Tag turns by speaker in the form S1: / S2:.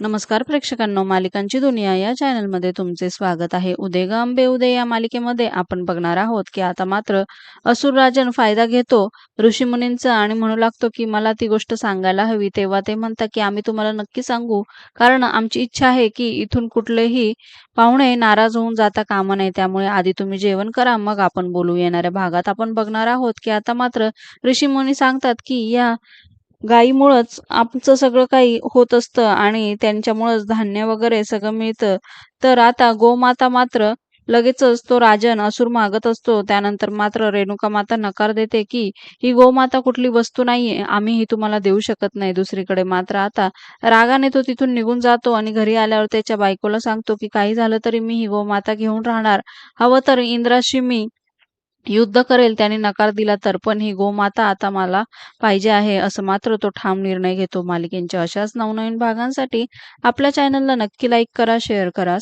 S1: नमस्कार प्रेक्षकांनो मालिकांची दुनिया या चॅनलमध्ये तुमचे स्वागत आहे. उदय ग आंबे उदय या मालिकेमध्ये आपण बघणार आहोत की आता मात्र असुर राजन फायदा घेतो ऋषीमुनींचा आणि म्हणू लागतो की मला ती गोष्ट सांगायला हवी तेव्हा ते म्हणतात की आम्ही तुम्हाला नक्की सांगू. कारण आमची इच्छा आहे की इथून कुठलेही पाहुणे नाराज होऊन जाता कामा नये. त्यामुळे आधी तुम्ही जेवण करा मग आपण बोलू. येणाऱ्या भागात आपण बघणार आहोत की आता मात्र ऋषीमुनी सांगतात की या गायीमुळंच आमचं सगळं काही होत असतं आणि त्यांच्यामुळंच धान्य वगैरे सगळं मिळतं. तर आता गोमाता मात्र लगेचच तो राजन असुर मागत असतो. त्यानंतर मात्र रेणुका माता नकार देते की ही गोमाता कुठली वस्तू नाहीये. आम्ही ही तुम्हाला देऊ शकत नाही दुसरीकडे. मात्र आता रागाने तो तिथून निघून जातो आणि घरी आल्यावर त्याच्या बायकोला सांगतो की काही झालं तरी मी ही गोमाता घेऊन राहणार. हवं तर इंद्राशी मी युद्ध करेल त्याने नकार दिला तर पण ही गोमाता आता मला पाहिजे आहे असं मात्र तो ठाम निर्णय घेतो. मालिकेंच्या अशाच नवनवीन भागांसाठी आपल्या चॅनलला नक्की लाईक करा शेअर करा.